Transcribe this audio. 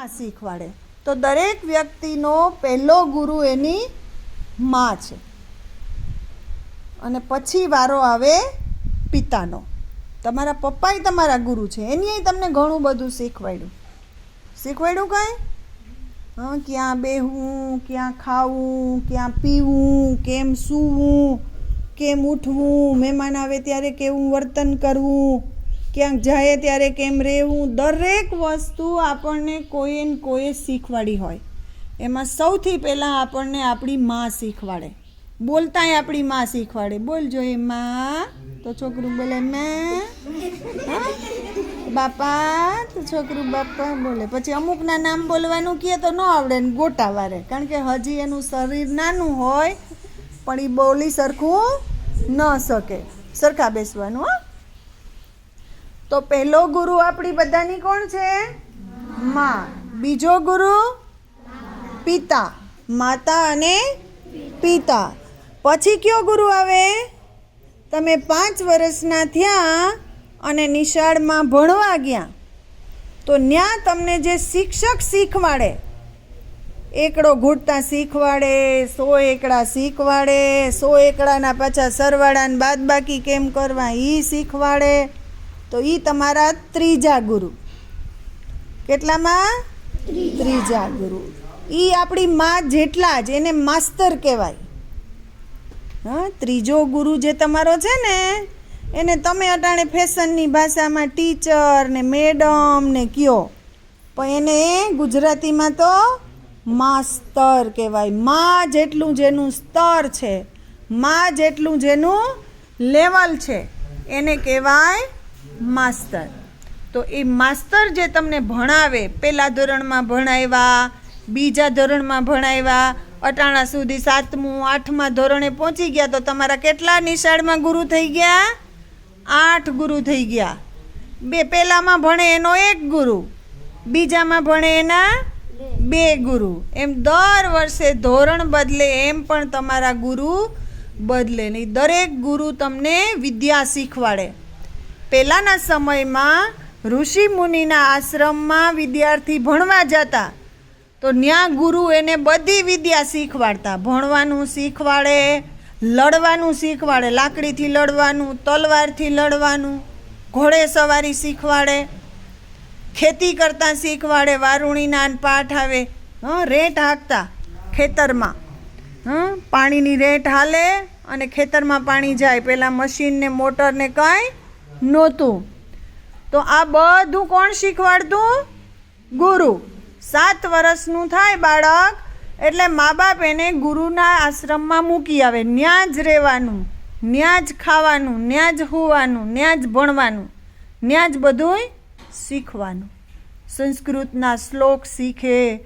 માં શીખવાડે. તો દરેક વ્યક્તિનો પહેલો ગુરુ એની માં છે. અને પછી વારો આવે પિતાનો. તમારા પપ્પાએ તમારા ગુરુ છે. એની તમને ઘણું બધું શીખવાડ્યું. શીખવાડ્યું કાંઈ? હા, ક્યાં બેહવું ક્યાં ખાવું, ક્યાં પીવું, કેમ સૂવું, કેમ ઉઠવું, મહેમાન આવે ત્યારે કેવું વર્તન કરવું? ક્યાંક જાય ત્યારે કેમ રહેવું? દરેક વસ્તુ આપણને કોઈએ ને કોઈએ શીખવાડી હોય. એમાં સૌથી પહેલાં આપણને આપણી માં શીખવાડે. બોલતાંય આપણી માં શીખવાડે. બોલજો એ માં, તો છોકરું બોલે, મેં? બાપા, તો છોકરું બાપા બોલે. પછી અમુકના નામ બોલવાનું કહે તો ન આવડે ને ગોટા વારે કારણ કે હજી એનું શરીર નાનું હોય, પણ એ બોલી સરખું ન શકે. સરખા બેસવાનું, હો? તો પહેલો ગુરુ આપણી બધાની કોણ છે? માં. બીજો ગુરુ? પિતા. માતા અને પિતા. પછી કયો ગુરુ આવે? તમે પાંચ વર્ષના થયા અને નિશાળમાં ભણવા ગયા. તો ત્યાં તમને જે શિક્ષક શીખવાડે એકડો ઘૂંટતા શીખવાડે સો એકડા શીખવાડે સો એકડાના પાછા સરવાળાને બાદ બાકી કેમ કરવા એ શીખવાડે તો એ તમારા ત્રીજા ગુરુ. કેટલામાં? ત્રીજા ગુરુ. એ આપણી માં જેટલા જ, એને માસ્તર કહેવાય. હા, ત્રીજો ગુરુ જે તમારો છે ને, એને તમે અટાણે ફેશનની ભાષામાં ટીચર ને મેડમ ને કયો. પણ એને ગુજરાતીમાં તો માસ્તર કહેવાય. માં જેટલું જેનું સ્તર છે, માં જેટલું જેનું લેવલ છે, એને કહેવાય માસ્તર. તો એ માસ્તર જે તમને ભણાવે પહેલા ધોરણમાં ભણાવ્યા, બીજા ધોરણમાં ભણાવ્યા, અટાણા સુધી સાતમું, આઠમા ધોરણે પહોંચી ગયા તો તમારા કેટલા નિશાળમાં ગુરુ થઈ ગયા? આઠ ગુરુ થઈ ગયા. બે પહેલામાં ભણે એનો એક ગુરુ, બીજામાં ભણે એના બે ગુરુ. એમ દર વર્ષે ધોરણ બદલે એમ પણ તમારા ગુરુ બદલે નહીં. દરેક ગુરુ તમને વિદ્યા શીખવાડે. પહેલાંના સમયમાં ઋષિ મુનિના આશ્રમમાં વિદ્યાર્થી ભણવા જતા. તો ત્યાં ગુરુ એને બધી વિદ્યા શીખવાડતા. ભણવાનું શીખવાડે, લડવાનું શીખવાડે, લાકડીથી લડવાનું, તલવારથી લડવાનું, ઘોડે સવારી શીખવાડે, ખેતી કરતાં શીખવાડે, વારુણીના પાઠ આવે, હં, રેટ હાંકતા ખેતરમાં. હં, પાણીની રેટ હાલે અને ખેતરમાં પાણી જાય. પહેલાં મશીનને, મોટરને કંઈ કાંઈ નહોતું. તો આ બધું કોણ શીખવાડતું? ગુરુ. સાત વર્ષનું થાય બાળક, એટલે મા બાપ એને ગુરુના આશ્રમમાં મૂકી આવે. ત્યાં જ રહેવાનું ત્યાં જ ખાવાનું ત્યાં જ હોવાનું ત્યાં જ ભણવાનું ત્યાં જ બધુંય શીખવાનું. સંસ્કૃતના શ્લોક શીખે